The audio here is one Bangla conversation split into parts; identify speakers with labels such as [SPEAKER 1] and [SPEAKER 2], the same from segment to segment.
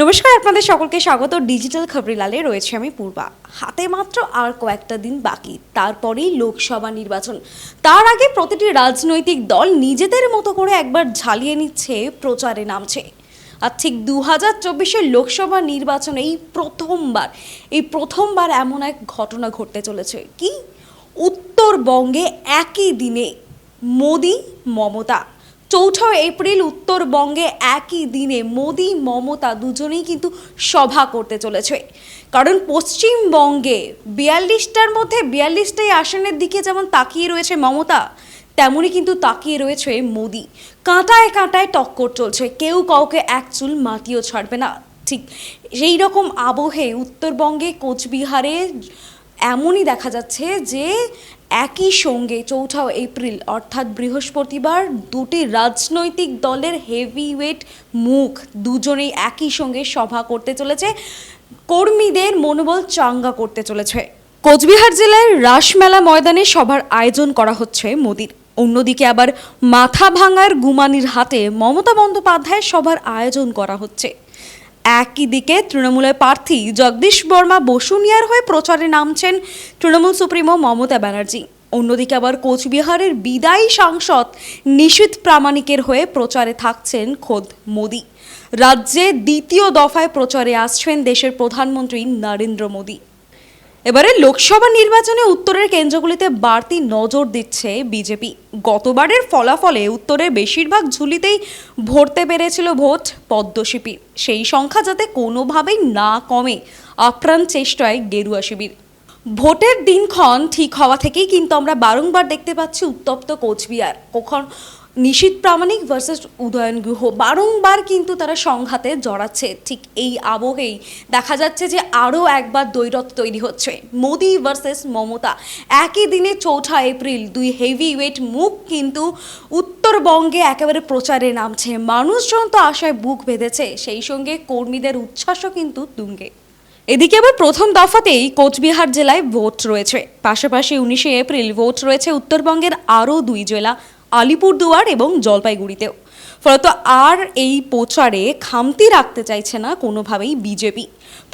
[SPEAKER 1] নমস্কার, আপনাদের সকলকে স্বাগত। ডিজিটাল খবরিলালে রয়েছে আমি পূর্বা। হাতে মাত্র আর কয়েকটা দিন বাকি, তারপরেই লোকসভা নির্বাচন। তার আগে প্রতিটি রাজনৈতিক দল নিজেদের মতো করে একবার ঝালিয়ে নিচ্ছে, প্রচারে নামছে। আর ঠিক দু হাজার চব্বিশের লোকসভা নির্বাচনে এই প্রথমবার এই প্রথমবার এমন এক ঘটনা ঘটতে চলেছে। কি? উত্তরবঙ্গে একই দিনে মোদি, মমতা চৌঠা এপ্রিল উত্তরবঙ্গে একই দিনে মোদি, মমতা দুজনেই কিন্তু সভা করতে চলেছে। কারণ পশ্চিমবঙ্গে বিয়াল্লিশটার মধ্যে বিয়াল্লিশটাই আসনের দিকে যেমন তাকিয়ে রয়েছে মমতা, তেমনই কিন্তু তাকিয়ে রয়েছে মোদি। কাঁটায় কাঁটায় টক্কর চলছে, কেউ কাউকে এক চুল মাটিও ছাড়বে না। ঠিক সেই রকম আবহে উত্তরবঙ্গে কোচবিহারে এমনই দেখা যাচ্ছে যে একই সঙ্গে চৌঠা এপ্রিল, অর্থাৎ বৃহস্পতিবার, দুটি রাজনৈতিক দলের হেভিওয়েট মুখ দুজনেই একই সঙ্গে সভা করতে চলেছে। কর্মীদের মনোবল চাঙ্গা করতে চলেছে। কোচবিহার জেলার রাসমেলা ময়দানে সভার আয়োজন করা হচ্ছে মোদির। অন্যদিকে আবার মাথা ভাঙার গুমানির হাতে মমতা বন্দ্যোপাধ্যায়ের সভার আয়োজন করা হচ্ছে। একই দিকে তৃণমূলের প্রার্থী জগদীশ বর্মা বসুনিয়ার হয়ে প্রচারে নামছেন তৃণমূল সুপ্রিমো মমতা ব্যানার্জি। অন্যদিকে আবার কোচবিহারের বিদায়ী সাংসদ নিশীত প্রামাণিকের হয়ে প্রচারে থাকছেন খোদ মোদী। রাজ্যে দ্বিতীয় দফায় প্রচারে আসছেন দেশের প্রধানমন্ত্রী নরেন্দ্র মোদী। এবারে লোকসভা নির্বাচনে উত্তরের কেন্দ্রগুলিতে বাড়তি নজর দিচ্ছে বিজেপি। গতবারের ফলাফলে উত্তরের বেশিরভাগ ঝুলিতেই ভরতে পেরেছিল ভোট পদ্ম শিবির। সেই সংখ্যা যাতে কোনোভাবেই না কমে, আপ্রাণ চেষ্টায় গেরুয়া শিবির। ভোটের দিনক্ষণ ঠিক হওয়া থেকেই কিন্তু আমরা বারংবার দেখতে পাচ্ছি উত্তপ্ত কোচবিহার। কখন নিশীত প্রামাণিক ভার্সেস উদয়ন গুহ। বারংবার কিন্তু তারা সংঘাতে জড়াচ্ছে। ঠিক এই আবহেই দেখা যাচ্ছে যে আরও একবার দৈরথ তৈরি হচ্ছে। মোদি ভার্সেস মমতা। একই দিনে চৌঠা এপ্রিল দুই হেভি ওয়েট মুখ কিন্তু উত্তরবঙ্গে একেবারে প্রচারে নামছে। মানুষজন তো আশায় বুক বেঁধেছে। সেই সঙ্গে কর্মীদের উচ্ছ্বাসও কিন্তু তুঙ্গে। এদিকে আবার প্রথম দফাতেই কোচবিহার জেলায় ভোট রয়েছে। পাশাপাশি উনিশে এপ্রিল ভোট রয়েছে উত্তরবঙ্গের আরও দুই জেলা। আলিপুরদুয়ার এবং জলপাইগুড়িতেও। ফলত আর এই প্রচারে খামতি রাখতে চাইছে না কোনোভাবেই বিজেপি।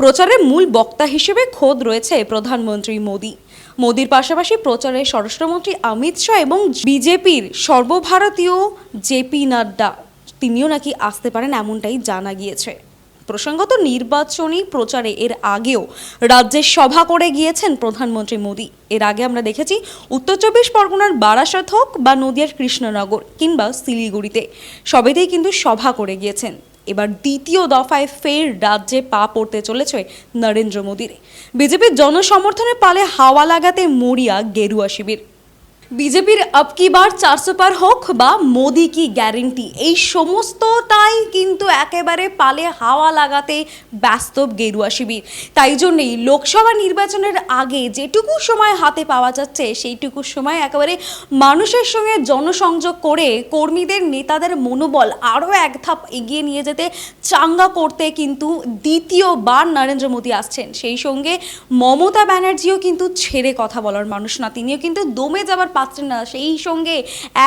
[SPEAKER 1] প্রচারের মূল বক্তা হিসেবে খোদ রয়েছে প্রধানমন্ত্রী মোদী। মোদির পাশাপাশি প্রচারে স্বরাষ্ট্রমন্ত্রী অমিত শাহ এবং বিজেপির সর্বভারতীয় জেপি নাড্ডা, তিনিও নাকি আসতে পারেন এমনটাই জানা গিয়েছে। প্রসঙ্গত নির্বাচনী প্রচারে এর আগেও রাজ্যে সভা করে গিয়েছেন প্রধানমন্ত্রী মোদী। এর আগে আমরা দেখেছি উত্তর চব্বিশ পরগনার বারাসাত হোক বা নদিয়ার কৃষ্ণনগর কিংবা শিলিগুড়িতে। সবেতেই কিন্তু সভা করে গিয়েছেন। এবার দ্বিতীয় দফায় ফের রাজ্যে পা পড়তে চলেছে নরেন্দ্র মোদীর। বিজেপির জনসমর্থনে পালে হাওয়া লাগাতে মরিয়া গেরুয়া শিবির। বিজেপির আব কি বার চারশো পার হোক বা মোদি কি গ্যারেন্টি, এই সমস্তটাই কিন্তু একেবারে পালে হাওয়া লাগাতে ব্যস্ত গেরুয়া শিবির। তাই জন্যেই লোকসভা নির্বাচনের আগে যেটুকু সময় হাতে পাওয়া যাচ্ছে, সেইটুকু সময় একেবারে মানুষের সঙ্গে জনসংযোগ করে কর্মীদের, নেতাদের মনোবল আরও এক ধাপ এগিয়ে নিয়ে যেতে চাঙ্গা করতে কিন্তু দ্বিতীয়বার নরেন্দ্র মোদী আসছেন। সেই সঙ্গে মমতা ব্যানার্জিও কিন্তু ছেড়ে কথা বলার মানুষ না, তিনিও কিন্তু দমে যাবার পাচ্ছেন না। সেই সঙ্গে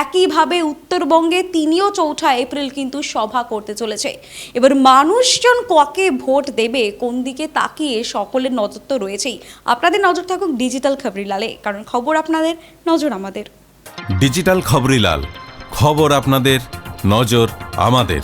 [SPEAKER 1] একইভাবে উত্তরবঙ্গে তিনিও চৌঠা এপ্রিল কিন্তু সভা করতে চলেছে। এবার মানুষজন কাকে ভোট দেবে, কোন দিকে তাকিয়ে সকলের নজর তো রয়েছেই। আপনাদের নজর থাকুক ডিজিটাল খবরিলালে, কারণ খবর আপনাদের, নজর আমাদের।
[SPEAKER 2] ডিজিটাল খবরিলাল, খবর আপনাদের, নজর আমাদের।